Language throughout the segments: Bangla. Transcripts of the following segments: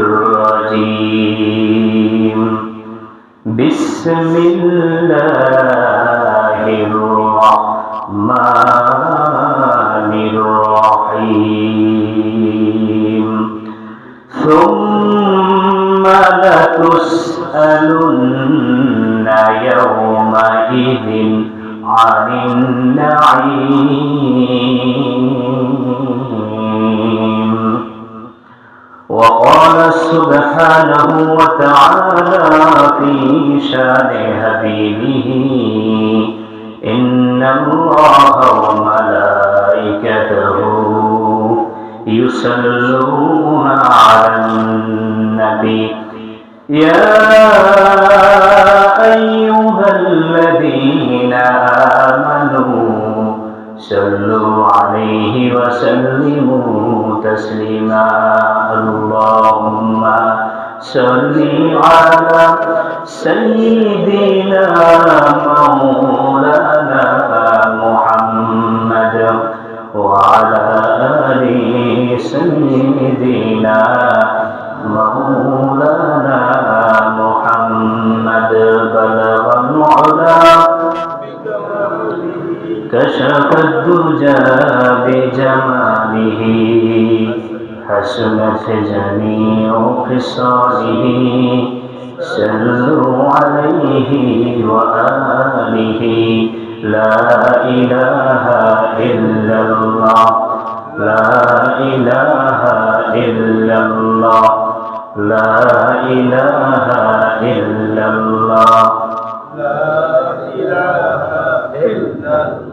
الرجيم. بسم الله الرحمن الرحيم ثم لتسألن يومئذ عن النعيم. وقال سبحانه وتعالى في شان حبيبه إن الله وملائكته يصلون على النبي. يا أيها الذين آمنوا صلوا عليه وسلموا تسليما. اللهم صل على سيدنا مولانا محمد وعلى آل سيدنا مولانا محمد. بلغ العلا كشف الدجى بجماله حسنت جميع خصاله صلوا عليه وآله لا إله إلا الله لا إله إلا الله لا إله إلا الله. لا إله إلا الله.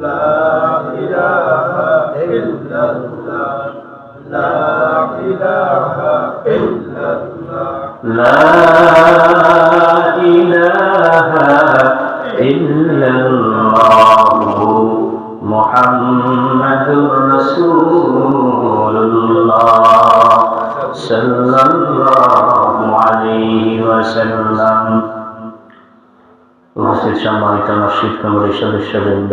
لا إله إلا الله لا إله إلا الله لا إله إلا الله محمد رسول الله صلى الله عليه وسلم উপস্থিত সম্মানিত মসজিদ কমিটির সদস্যবৃন্দ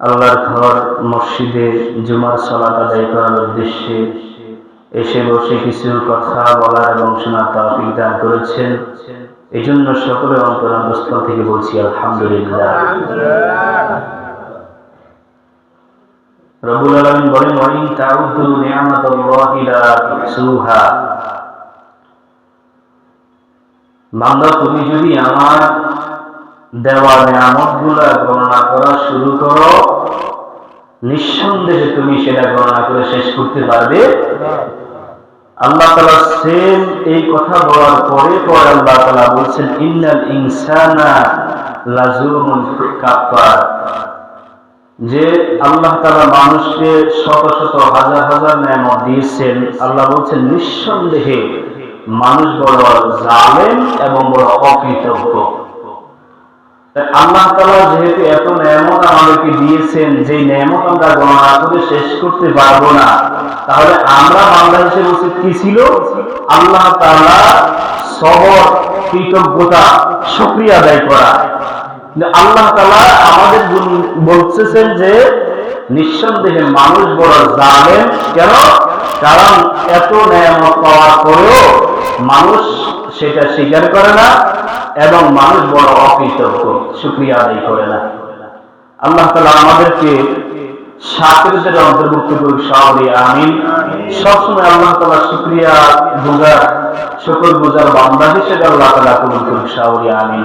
আল্লাহর ঘর, মসজিদে জুমার সলাত আদায় করার উদ্দেশ্যে এসে বসে কিছু কথা বলার এবং শোনার তৌফিক দান করেছেন। এই জন্য সকলের অন্তরান্তস্থল থেকে বলছি, আলহামদুলিল্লাহ। রবুল আলমিন বলেন, ওয়াইন তাউদ্দু নিয়ামাতাল্লাহি বান্দা, তুমি যদি আমার দেওয়া নিয়ামতগুলা গণনা করা শুরু করো। নিঃসন্দেহে তুমি সেটা গণনা করে শেষ করতে পারবে। আল্লাহ তালা সেম এই কথা বলার পরে পরে আল্লাহ তালা বলছেন, ইন্নাল ইনসানা যে আল্লাহ তালা মানুষকে শত শত হাজার হাজার নিয়ামত দিয়েছেন, আল্লাহ বলছেন, নিঃসন্দেহে মানুষ বড় জালেম এবং বড় অকৃতজ্ঞ। আল্লাহ তালা যেহেতু এত নিয়ামত আমাদেরকে দিয়েছেন যে নিয়ামত আমরা গণনা করে শেষ করতে পারব না, তাহলে আমরা বাংলাদেশের উচিত কি ছিল? আল্লাহ তালা সবর, কৃতজ্ঞতা সক্রিয় আদায় করা। আল্লাহ তালা আমাদের বলতেছেন যে নিঃসন্দেহে মানুষ বড় জানেন কেন? কারণ এত নিয়ামত পাওয়ার পরেও মানুষ সেটা স্বীকার করে না এবং মানুষ বড় অকৃতজ্ঞ সুক্রিয়া আদায় করে না। আল্লাহ তালা আমাদেরকে শাকিরদের অন্তর্ভুক্ত করুক সহরে আমিন। সবসময় আল্লাহ তালা শুক্রিয়া গুজার শুকর গুজার বান্দা হিসেবে আল্লাহ তালা কবুল করুক সহরে আমিন।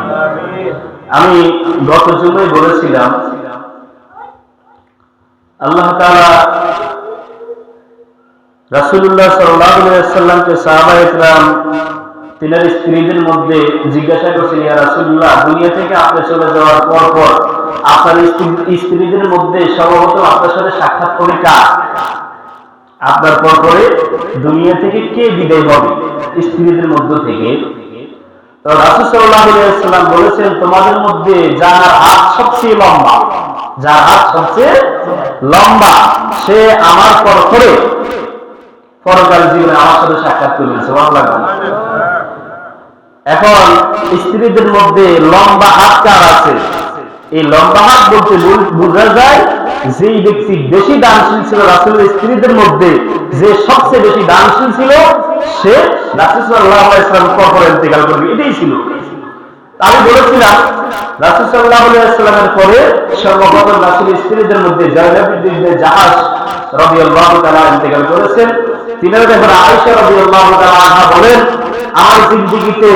আমি গত জুমে বলেছিলাম আল্লাহ তাআলা রাসূলুল্লাহ সাল্লাল্লাহু আলাইহি সাহাবা ইকরাম তিনার স্ত্রীদের মধ্যে জিজ্ঞাসা করছেন, ইয়া রাসূলুল্লাহ, দুনিয়া থেকে আপনি চলে যাওয়ার পর পর আপনার স্ত্রীদের মধ্যে সর্বপ্রথম আপনার সাথে সাক্ষাৎ করে কার? আপনার পর পরে দুনিয়া থেকে কে বিদায় হবে স্ত্রীদের মধ্য থেকে? রাসূল সাল্লাম বলেছেন, তোমাদের মধ্যে যার হাত সবচেয়ে লম্বা। যার হাত সবচেয়ে লম্বা, সে আমার পর করে পরকাল জীবনে আমার সাথে সাক্ষাৎ করবেন সুবহানাল্লাহ এখন স্ত্রীদের মধ্যে লম্বা হাত কার আছে? এই লম্বা হাত বলতে বোঝা যায় যেই ব্যক্তি বেশি দানশীল ছিল রাসুলের স্ত্রীদের মধ্যে, যে সবচেয়ে বেশি দানশীল ছিল, সে রাসুল সাল্লাহ ইসলাম কখন ইন্তেকাল করবে। এটাই ছিল। আমি বলেছিলাম, রাসুল সাল্লাহ ইসলামের পরে সর্বপ্রথম রাসুলের স্ত্রীদের মধ্যে জয়নবীর জাহাজ রবি তালা ইন্তেকাল করেছেন। তিনারা যখন আয়েশা রবি তালা বলেন, আমার জিন্দিগিতে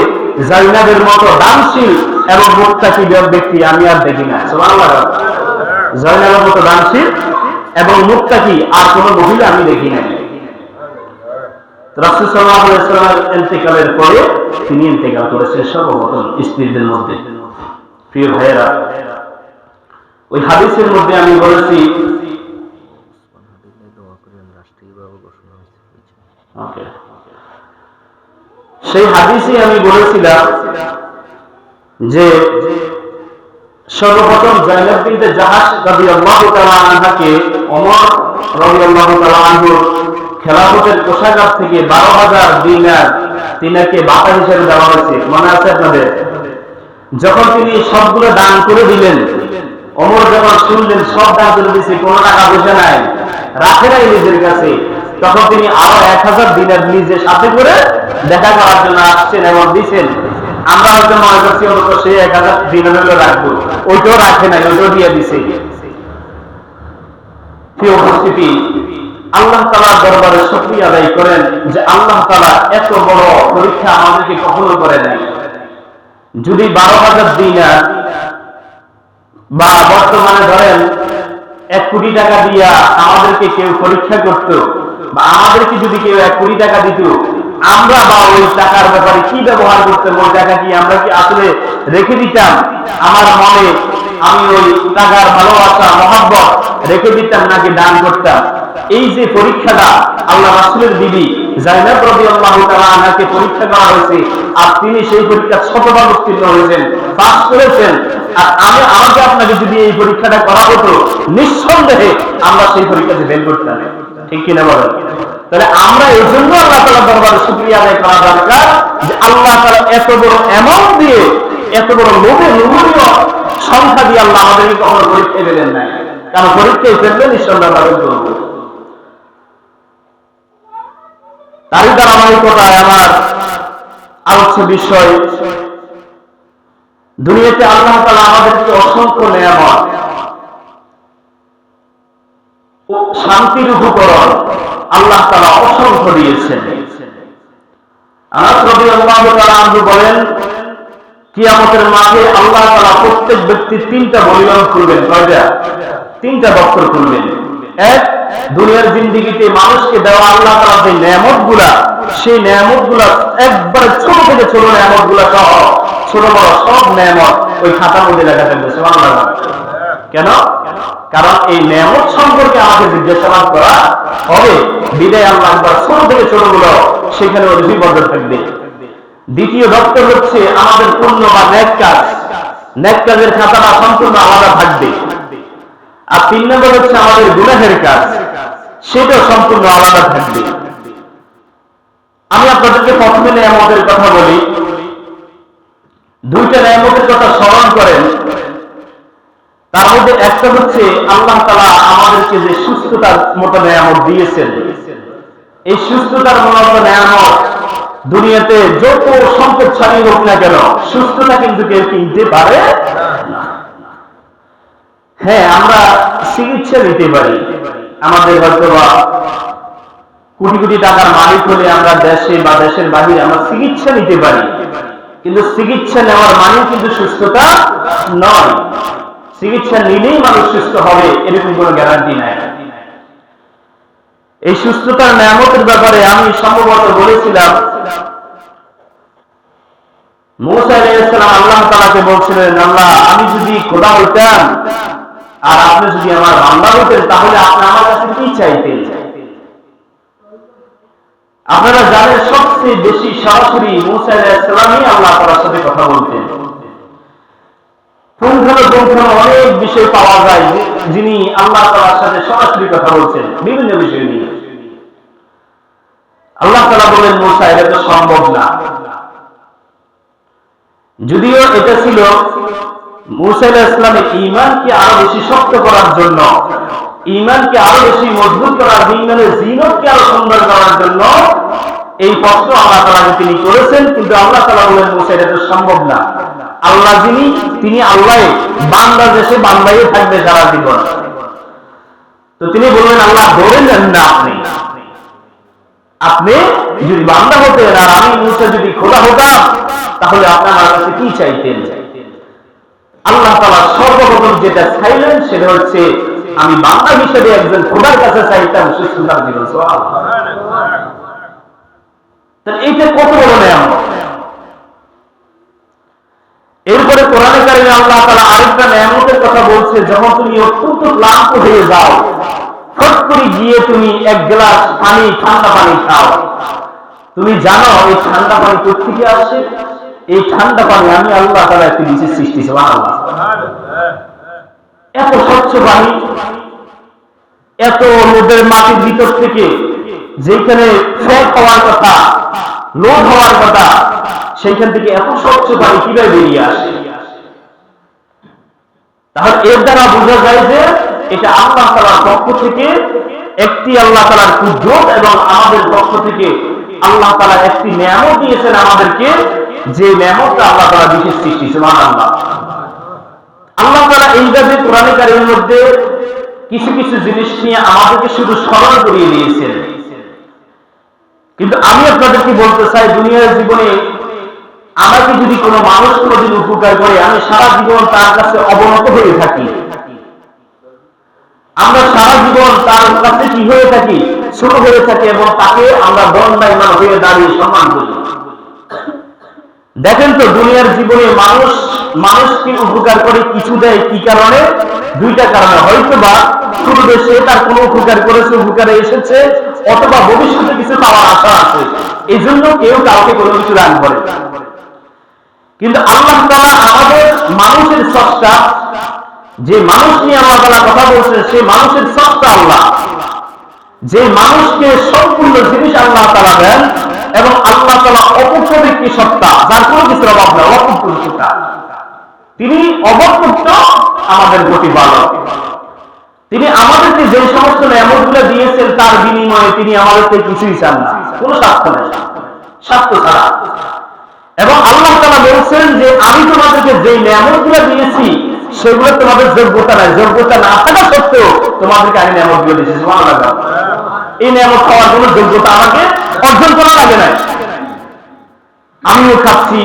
জাইনাবের মতো দানশীল এবং মুক্তাকি ব্যক্তি আমি আর দেখি না। জয়নাবের মতো দানশীল এবং মুক্তাকি আর কোনো মহিলা আমি দেখি নাই। পরে তিনি করেছেন সর্বপ্রথম স্ত্রীদের মধ্যে। প্রিয় ভাইয়েরা, ওই হাদিসের মধ্যে আমি বলেছি সেই হাদিসে আমি বলেছিলাম যে সর্বপ্রথম জাইনাব বিনতে জাহাজ রাদিয়াল্লাহু তাআলা আনহাকে ওমর রাদিয়াল্লাহু তাআলা আনহুর খেলাফতের কোষাগার থেকে 12000 দিনার তিনাকে বাতা হিসেবে দেওয়া হয়েছে। মনে আছে আপনাদের? যখন তিনি সবগুলো দান করে দিলেন অমর যখন শুনলেন, সব দান করে দিয়েছে, কোনো টাকা পয়সা নাই, রাখে নাই নিজের কাছে। তখন তিনি আরও এক হাজার দিনের নিজের সাথে করে দেখা করার জন্য আসছেন এবং দিচ্ছেন আমরা হয়তো মনে করছি, অন্তত সেই এক হাজার দিনের হলো রাখব। ওইটাও রাখে নাই, ওইটাও দিয়ে দিছে উপস্থিতি আল্লাহ তালা দরবারে সক্রিয় আদায় করেন যে আল্লাহ তালা এত বড় পরীক্ষা আমাদেরকে কখনো করে নাই। যদি বারো হাজার দিনার বা বর্তমানে ধরেন এক কোটি টাকা দিয়া আমাদেরকে কেউ পরীক্ষা করত বা আমাদেরকে যদি কেউ এক কোটি টাকা দিত আমরা বা ওই টাকার ব্যাপারে কি ব্যবহার করতাম ওই টাকা কি আমরা কি আসলে রেখে দিতাম? আমার মনে আমি ওই টাকার ভালোবাসা, মহাব্বত রেখে দিতাম নাকি দান করতাম? এই যে পরীক্ষাটা আল্লাহ রাসুলের দিদি জাইনাব রবি আল্লাহ আনাকে পরীক্ষা করা হয়েছে আর তিনি সেই পরীক্ষা শতভাগ উত্তীর্ণ হয়েছেন পাস করেছেন। আর আমি আমাকে আপনাকে যদি এই পরীক্ষাটা করা হতো, নিঃসন্দেহে আমরা সেই পরীক্ষাতে ফেল করতাম। ঠিক কিনা বলেন? তাহলে আমরা এই জন্য আল্লাহ তালা দরবারে শুক্রিয়া আদায় করা দরকার যে আল্লাহ তালা এত বড় অ্যামাউন্ট দিয়ে, এত বড় লোভে লোভনীয় সংখ্যা দিয়ে আল্লাহ আমাদেরকে কখনো পরীক্ষায় ফেলেন নাই। কারণ পরীক্ষায় ফেললে নিঃসন্দেহ ফেল করব তারই ধারাবাহিকতায় আমার আলোচ্য বিষয়, দুনিয়াতে আল্লাহ তালা আমাদেরকে অসংখ্য নেয়ামত শান্তির উপকরণ আল্লাহ তালা অসংখ্য দিয়েছেন। বলেন মাঠে আল্লাহ তাআলা প্রত্যেক ব্যক্তির তিনটা বলিদান করবেন কয়টা? তিনটা বক্তর করবেন এক, দুনিয়ার জিন্দিগিতে মানুষকে দেওয়া আল্লাহ তাআলা যে নিয়ামত সেই নিয়ামতগুলা একবারে ছোট থেকে ছোট নিয়ামতগুলা সহ, ছোট বড় সব নিয়ামত ওই খাতার মধ্যে লেখা থাকবে কেন? কারণ এই নিয়ামত সম্পর্কে আমাদের জিজ্ঞাসাবাদ করা হবে। বিদায় আল্লাহ ছোট থেকে ছোটগুলো সেখানে লিপিবদ্ধ থাকবে। দ্বিতীয় দপ্তর হচ্ছে আমাদের পূর্ণ বা ন্যাক কাজ ন্যাক কাজের খাতাটা সম্পূর্ণ আলাদা থাকবে। আর তিন নম্বর হচ্ছে আমাদের গুনাহের কাজ। সেটাও সম্পূর্ণ আলাদা থাকবে। আমি আপনাদেরকে প্রথমে নিয়ামতের কথা বলি। দুইটা নিয়ামতের কথা স্মরণ করেন। তার মধ্যে একটা হচ্ছে আল্লাহ তালা আমাদেরকে যে সুস্থতার মতো নিয়ামত দিয়েছেন। এই সুস্থতার মতো নিয়ামত দুনিয়াতে যত হোক না কেন, সুস্থতা কিন্তু কেউ কিনতে পারে হ্যাঁ আমরা চিকিৎসা নিতে পারি। আমাদের হয়তো কোটি কোটি টাকার মালিক হলে আমরা দেশে বা দেশের বাহিরে আমরা চিকিৎসা নিতে পারি। কিন্তু চিকিৎসা নেওয়ার মানে কিন্তু সুস্থতা নয়। চিকিৎসা নিলেই মানুষ সুস্থ হবে, এরকম কোনো গ্যারান্টি নাই। এই সুস্থতার নিয়ামতের ব্যাপারে আমি সম্ভবত বলেছিলাম আল্লাহ তাআলাকে বলছিলেন, আল্লাহ, আমি যদি হইতাম, আর আপনি যদি আমার বান্দা হইতেন, তাহলে আপনি আমার কাছে কি চাইতেন? আপনারা জানেন, সবচেয়ে বেশি সরাসরি মুসা আলাইহিসসালামই আল্লাহ তাআলার সাথে কথা বলতেন। অনেক বিষয় পাওয়া যায় যিনি আল্লাহ তাআলার সাথে সরাসরি কথা বলছেন, বিভিন্ন বিষয় নিয়ে। আল্লাহ তাআলা বলেন এটা তো সম্ভব না। যদিও এটা ছিল মুসা ইসলামের ইমানকে আরও বেশি শক্ত করার জন্য ইমানকে আরও বেশি মজবুত করার ইমানের জিনতকে আরও সুন্দর করার জন্য এই প্রশ্ন আল্লাহ তাআলাকে তিনি করেছেন, কিন্তু আল্লাহ তাআলা বলেন, মুসা, এটা তো সম্ভব না। আল্লাহ যিনি, তিনি আল্লাহ। বান্দা দেশে বান্দাই থাকবে সারা জীবন। তো তিনি বললেন, আল্লাহ ধরে নেন না আপনি। আপনি যদি বান্দা হতেন, আর আমি মুসা যদি খোদা হতাম, তাহলে আপনি আমার কাছে কি চাইতেন? আল্লাহ তালা সর্বপ্রথম যেটা চাইলেন, সেটা হচ্ছে, আমি বান্দা হিসেবে একজন খোদার কাছে চাইতাম সুস্থতার জীবন তাহলে এইটা কত বড় নেয়ামত? এরপরে কোরআনে কারিমে আল্লাহ তাআলা আরেকটা নেয়ামতের কথা বলছে, যখন তুমি অত্যন্ত ক্লান্ত হয়ে যাও ফট করে গিয়ে তুমি এক গ্লাস পানি, ঠান্ডা পানি খাও। তুমি জানো এই ঠান্ডা পানি কোথেকে আসে? এই ঠান্ডা পানি আমি আল্লাহ তাআলা একটি বিশেষ সৃষ্টি, সুবহানাল্লাহ। এত স্বচ্ছ পানি, এত লোদের মাটির ভিতর থেকে যেখানে ফ্যাট হওয়ার কথা, লোড হওয়ার কথা, সেইখান থেকে এত স্বচ্ছ পানি কীভাবে বেরিয়ে আসে? তাহলে এর দ্বারা বোঝা যায় যে এটা আল্লাহ তালার পক্ষ থেকে একটি আল্লাহ তালার কুদরত এবং আমাদের পক্ষ থেকে আল্লাহ তালা একটি নিয়ামত দিয়েছেন আমাদেরকে, যে নিয়ামতটা আল্লাহ তালা বিশেষ সৃষ্টি, সুবহানাল্লাহ। আল্লাহ আল্লাহ তালা এইভাবে কোরআনে কারিমের মধ্যে কিছু কিছু জিনিস নিয়ে আমাদেরকে শুধু স্মরণ করিয়ে দিয়েছেন। কিন্তু আমি আপনাদেরকে বলতে চাই, দুনিয়ার জীবনে আমাকে যদি কোনো মানুষ কোনোদিন উপকার করে, আমি সারা জীবন তার কাছে অবনত হয়ে থাকি। আমরা সারা জীবন তার কাছে কি হয়ে থাকি? ছোট হয়ে থাকি এবং তাকে আমরা দণ্ডায়মান হয়ে দাঁড়িয়ে সম্মান করি। দেখেন তো, দুনিয়ার জীবনে মানুষ মানুষকে উপকার করে, কিছু দেয় কি কারণে? দুইটা কারণে। হয়তো বা পূর্বে সে তার কোনো উপকার করেছে, উপকারে এসেছে, অথবা ভবিষ্যতে কিছু পাওয়ার আশা আছে। এই জন্য কেউ কাউকে কোনো কিছু দান করে। কিন্তু আল্লাহ তাআলা আমাদের মানুষের সত্তা, যে মানুষ নিয়ে আল্লাহ তাআলা কথা বলছেন, সেই মানুষের সত্তা আল্লাহ। যে মানুষকে সম্পূর্ণ জিনিস আল্লাহ তাআলা দেন এবং আল্লাহ তাআলা অপূর্ণ ব্যক্তি সত্তা, যার কোনো কিছুর অভাব নেই অপূর্ণ সত্তা। তিনি অবকৃত আমাদের প্রতিপালক। তিনি আমাদেরকে যে সমস্ত নিয়ামতগুলো দিয়েছেন, তার বিনিময়ে তিনি আমাদেরকে কিছুই চান না। কোনো স্বার্থ নেই। স্বার্থ ছাড়া। এবং আল্লাহ তাআলা বলছেন যে আমি তোমাদেরকে যে নিয়ামতগুলো দিয়েছি, সেগুলো তোমাদের যোগ্যতা নাই। যোগ্যতা না থাকা সত্ত্বেও তোমাদেরকে আমি নিয়ামতগুলো দিয়েছি। সুবহানাল্লাহ। এই নিয়ামত খাওয়ার জন্য যোগ্যতা আমাকে অর্জন করা লাগে না আমিও খাচ্ছি,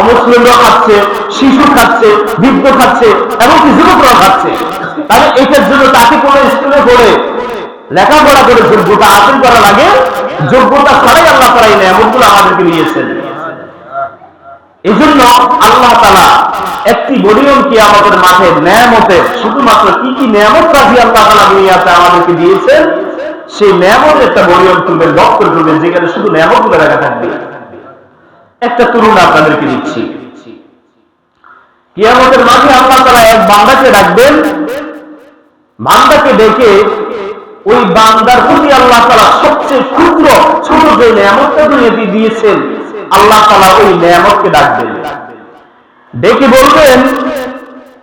অমুসলিমরাও খাচ্ছে, শিশু খাচ্ছে, বৃদ্ধ খাচ্ছে, এমনকি যুবকরাও খাচ্ছে। তাহলে এটার জন্য তাকে কোনো স্কুলে পড়ে লেখাপড়া করে যোগ্যতা হাসিল করা লাগে? যোগ্যতা ছাড়াই আল্লাহ তারা এই নিয়ামতগুলো আমাদেরকে নিয়েছেন এই জন্য আল্লাহ তালা একটি বলিয়মকে আমাদের মাঠে ন্যায়ামতে শুধুমাত্র কি কি নিয়ামত রাখি আল্লাহ তালা দুনিয়াতে আমাদেরকে দিয়েছেন, সেই নিয়ামত একটা বলিয়ম তুলবেন ডক্টর তুলবেন যেখানে শুধু নিয়ামতগুলো রাখা থাকবে। একটা তরুণ আপনাদেরকে দিচ্ছি। কিয়ামতের মাঝে আল্লাহ তালা এক বান্দাকে ডাকবেন। বান্দাকে ডেকে ওই বান্দার প্রতি আল্লাহ তালা সবচেয়ে ক্ষুদ্র ছোট যে দুনিয়াতে দিয়েছেন আল্লাহ তালা ওই নিয়ামতকে ডাকবেন ডেকে বলবেন,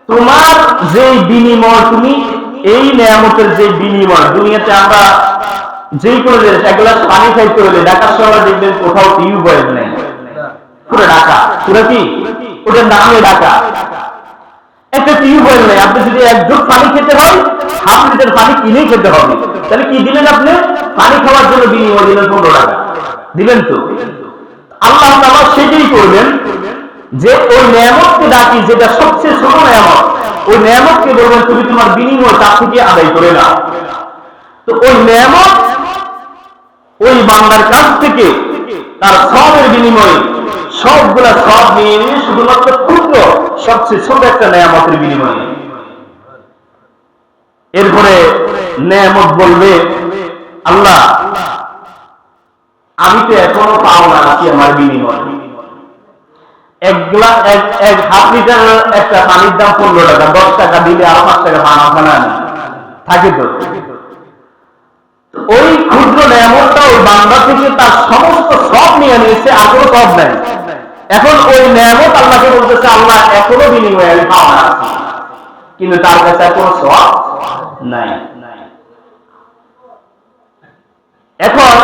তোমার যে বিনিময় তুমি, এই নিয়ামতের যে বিনিময়, দুনিয়াতে আমরা যেই কোনো জিনিস এক গ্লাস পানি খাইতে হলে ঢাকা শহরে দেখবেন কোথাও টিউবওয়েল নেই। পুরো ঢাকা, পুরো কি? ওটার নামে ঢাকা। একটা টিউবওয়েল নেই, আপনি যদি এক যুগ পানি খেতে হয়, হাফ লিটার পানি কিনেই খেতে হবে। তাহলে কি দিলেন আপনি? পানি খাওয়ার জন্য বিনিময় দিলেন পনেরো টাকা। দিবেন তো? আল্লাহ সেটাই করবেন যে ওই নিয়ামতকে ডাকি, যেটা সবচেয়ে ছোট নিয়ামত, ওই নিয়ামতকে বলবেন, তুমি তোমার বিনিময় তার থেকে আদায় করে নাও। তো ওই নিয়ামত ওই বান্দার কাছ থেকে, তার সবের বিনিময়ে, সবগুলা সব নিয়ে নিয়ে শুধুমাত্র ক্ষুদ্র, সবচেয়ে ছোট একটা নেয়ামতের বিনিময়ে। এরপরে নেয়ামত বলবে, আল্লাহ আমি তো এখনও পাও না আছি আমার বিনিময়। একটা পানির দাম পনেরো টাকা, দশ টাকা দিলে আরও পাঁচ টাকা থাকে তো? ওই ক্ষুদ্র ওই বান্দা থেকে তার সমস্ত সব নিয়ে নিয়েছে সব নাই। এখন ওই আল্লাহকে বলতেছে, আল্লাহ, এখনও বিনিময়ে আমি পাওয়া আছি কিন্তু তার কাছে কোনো সব নাই। এখন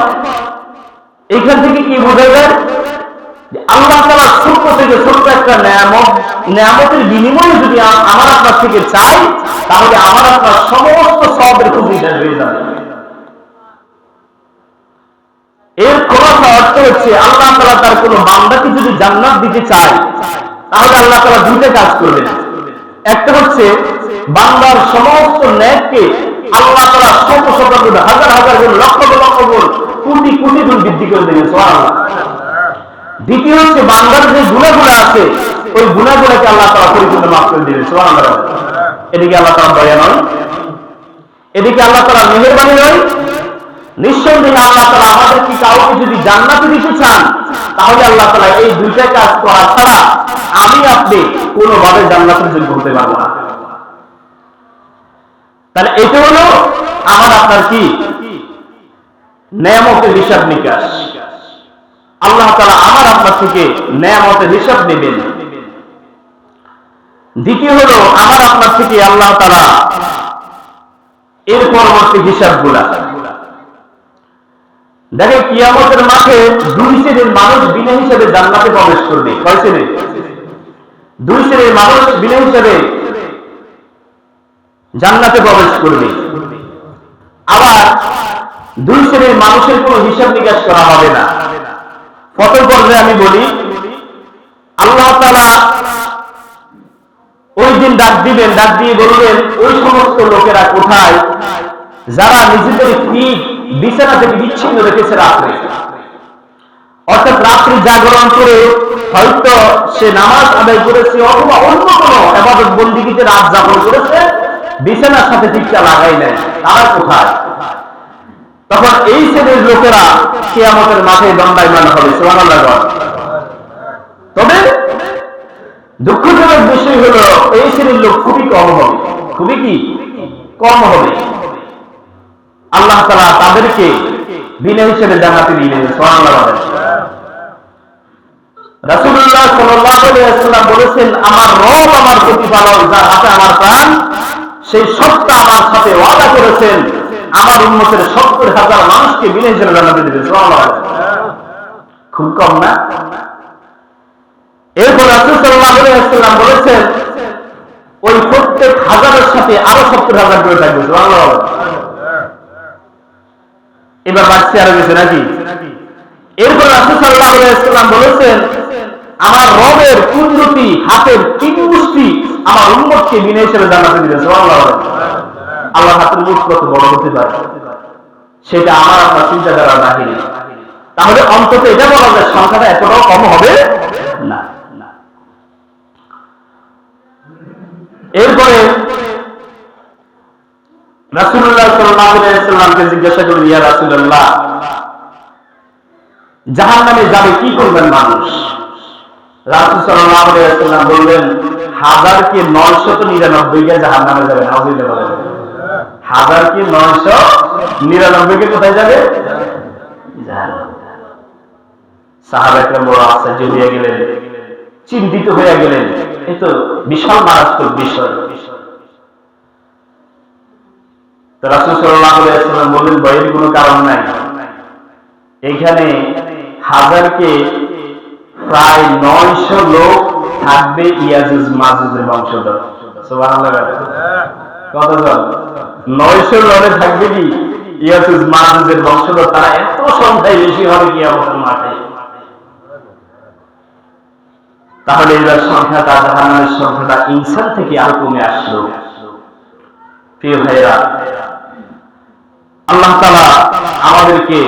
এখান থেকে কি বোঝা যায়? আল্লাহ তালা ছোট্ট থেকে ছোট্ট একটা নিয়ামত, নিয়ামতের বিনিময়ে যদি আমার আপনার থেকে চাই, তাহলে আমার আপনার সমস্ত সবের হয়ে যাবে। এর খোলাসা অর্থ হচ্ছে আল্লাহ তালা তার কোন বান্দাকে যদি জান্নাত দিতে চায়, তাহলে আল্লাহ তালা দুইটা কাজ করবেন। একটা হচ্ছে বান্দার সমস্ত ন্যায়কে আল্লাহ তালা শত শত হাজার হাজার গুণ, লক্ষ লক্ষ গুণ, কোটি কোটি গুণ বৃদ্ধি করে দেবেন দ্বিতীয় হচ্ছে বান্দার যে গুণাগুলো আছে, ওই গুণাগুলোকে আল্লাহ তালা পরিপূর্ণ মাফ করে সোহান এদিকে আল্লাহ তালা দয়া নয়, এদিকে আল্লাহ তালা মেহরবানি নয়। নিঃসন্দেহে আল্লাহ তালা আমাদের কি কাউকে যদি জান্নাতে দিতে চান, তাহলে আল্লাহ তালা এই দুইটা কাজ করা ছাড়া আমি আপনি কোনোভাবে জান্নাতের যোগ্য হতে পারব না। তাহলে এটা হলো আমার আপনার কি? নেয়ামতের হিসাব নিকাশ। আল্লাহ তালা আমার আপনার থেকে নেয়ামতের হিসাব নেবেন। দ্বিতীয় হলো, আমার আপনার থেকে আল্লাহ তালা এর পরবর্তী হিসাবগুলা। দেখেন, কিয়ামতের মাঠে দুই শ্রেণির মানুষ বিনা হিসেবে জান্নাতে প্রবেশ করবে। কয় শ্রেণি দুই শ্রেণির মানুষ বিনা হিসেবে জান্নাতে প্রবেশ করবে। আবার দুই শ্রেণির মানুষের কোনো হিসাব নিকাশ করা হবে না। প্রথম পর্যায়ে আমি বলি, আল্লাহ ওই দিন ডাক দিবেন, ডাক দিয়ে বলবেন, ওই সমস্ত লোকেরা কোথায়? যারা নিজেদের পিঠ বিছানা থেকে বিচ্ছিন্ন রেখেছে রাত্রে? অর্থাৎ রাত্রি জাগরণ করে হয়তো সে নামাজ আদায় করেছে অথবা অন্য কোনো এবাদত বন্দিগিতে রাত যাপন করেছে, বিছানার সাথে টিকটা লাগাই নেয়। তারা কোথায়? তখন এই শ্রেণির লোকেরা কেয়ামতের মাঠে দণ্ডায়মান হবে তবে দুঃখজনক বিষয় হলো, এই শ্রেণির লোক খুবই কম হবে। খুবই কি? কম হবে। আল্লাহ তালা তাদেরকে বিনা হিসেবে জানাতে নিয়ে নেবেন সোহানাল্লাহ আলাইহি ওয়াসাল্লাম বলেছেন, আমার রব আমার প্রতিপালক যার হাতে আমার প্রাণ, সেই সত্তা আমার সাথে ওয়াদা করেছেন। আমার উম্মতের সত্তর হাজার মানুষকে বিনা হিসেবে জানাতে সুবহানাল্লাহ। খুব কম না? এরপর রাসূল সাল্লাল্লাহু আলাইহি ওয়াসাল্লাম বলেছেন, ওই প্রত্যেক হাজারের সাথে আরও সত্তর হাজার করে থাকবে। এবার বাড়ছে আরও গেছে নাকি? এরপর রাসূল ওয়াসাল্লাম বলেছেন আমার রবের কুদরতি, হাতের তিন আমার উম্মতকে বিনা হিসেবে জানাতে দিবেন আল্লাহ হাতের মুঠ কত বড় হতে পারে? সেটা আমার আপনার চিন্তাধারা বাহিনী তাহলে অন্তত এটা বলা যায়, সংখ্যাটা এতটাও কম হবে না। এরপরে সাল্লাল্লাহু জিজ্ঞাসা করলেন, ইয়া রাসূলুল্লাহ, জাহান্নামে যাবে কি করবেন মানুষ? ওয়াসাল্লাম বললেন হাজার কি 999 কে জাহান্নামে যাবে। নাউযুবিল্লাহ হাজার কি 999 কে কোথায় যাবে? জাহান্নামে। সাহাবা বড় আশ্চর্য হয়ে গেলেন, চিন্তিত হয়ে গেলেন। এই তো বিশাল মারাত্মক বিষয়। বললেন, ভয়ের কোনো কারণ নাই। এখানে হাজারকে প্রায় নয়শো লোক থাকবে ইয়াজুজ মাজুজের বংশধর। কতজন? নয়শো লড়ে থাকবে কি? ইয়াসুস মাহুজের বংশধর। তারা এত সংখ্যায় বেশি হবে কি আমাদের মাঠে। তাহলে এবার সংখ্যাটা জাহান্নামের সংখ্যাটা ইনসান থেকে আর কমে আসলো। প্রিয় ভাইরা আল্লাহ তালা আমাদেরকে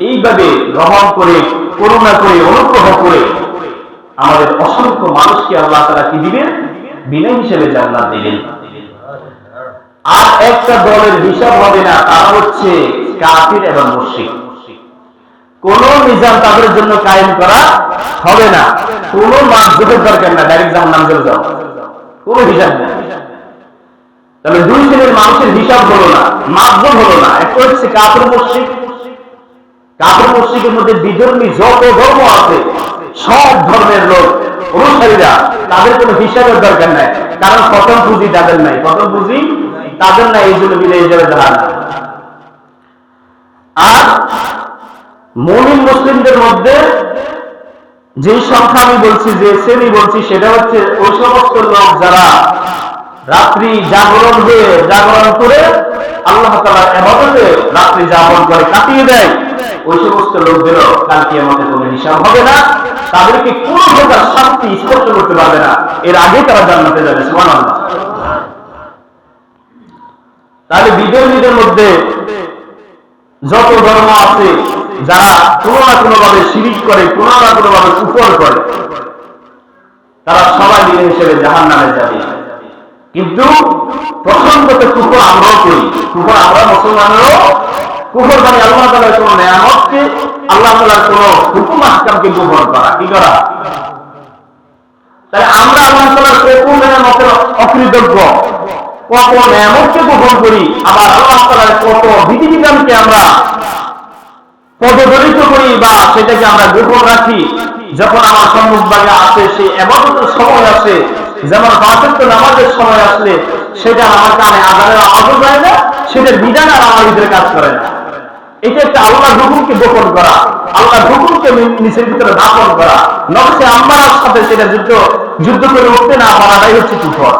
এইভাবে গ্রহণ করে, করুণা করে, অনুগ্রহ করে আমাদের অসংখ্য মানুষকে আল্লাহ তালা কি দিবেন? বিনা হিসেবে জান্নাত দিবেন। আর একটা দলের হিসাব হবে না, তারা হচ্ছে কাফির এবং মুশরিক। কোন নিজাম তাদের জন্য কায়েম করা হবে না। কোন মাধ্যমের দরকার না, ডাইরেক্ট জাহান্নাম চলে যাও। কোন হিসাব নেই। তাহলে দুই শ্রেণির মানুষের হিসাব হলো না মাধ্যম হলো না। একটা হচ্ছে কাপড় মুশ্রিক কাপড় মুশ্রিকের মধ্যে বিধর্মী যত ধর্ম আছে। সব ধর্মের লোক, অনুসারীরা, তাদের কোনো হিসাবের দরকার নাই। কারণ প্রথম পুঁজি তাদের নাই। প্রথম পুঁজি তাদের নাই, এই জন্য বিদায় যাবে তারা আর মমিন মুসলিমদের মধ্যে যে সংখ্যা আমি বলছি, যে শ্রেণি বলছি, সেটা হচ্ছে ওই সমস্ত লোক যারা রাত্রি জাগরণ হয়ে জাগরণ করে, আল্লাহ তালা এবাদতে রাত্রি জাগরণ করে কাটিয়ে দেয়। ওই সমস্ত লোকদেরও কালকে আমাদের কোনো হিসাব হবে না। তাদেরকে কোন প্রকার শাস্তি স্পষ্ট করতে পারবে না। এর আগে তারা জান্নাতে যাবে সমান তাহলে বিধর্মীদের মধ্যে যত ধর্ম আছে, যারা কোনো না কোনো ভাবে শিরিক করে, কোনো না কোনো ভাবে উপর করে, তারা সবাই মিলে হিসেবে জাহান নামে যাবে। কিন্তু প্রসঙ্গত কুকুর আমরাও করি। কুকুর আমরা মুসলমানেরও কুকুর মানে আল্লাহ তালার কোন আল্লাহ তালার কোন হুকুম আসকামকে গোপন করা। কি করা? আমরা আল্লাহ তালার অকৃতজ্ঞ। কত গোপন করি, আবার আল্লাহ তালার কত বিধিবিধানকে আমরা পদদলিত করি বা সেটাকে আমরা গোপন রাখি। যখন আমার সম্মুখ ভাগে আসে, সে এবাদতের সময় আসে যেমন তো নামাজের সময় আসলে সেটা আমার কানে আধারের আওয়াজও যায় না, সেটা বিধান আর আমার কাজ করে না। এটা একটা আল্লাহ হুকুমকে গোপন করা আল্লাহ নিচের ভিতরে দাপন করা। নকশে আম্মার সাথে সেটা যুদ্ধ যুদ্ধ করে উঠতে না পারাটাই হচ্ছে কুফর।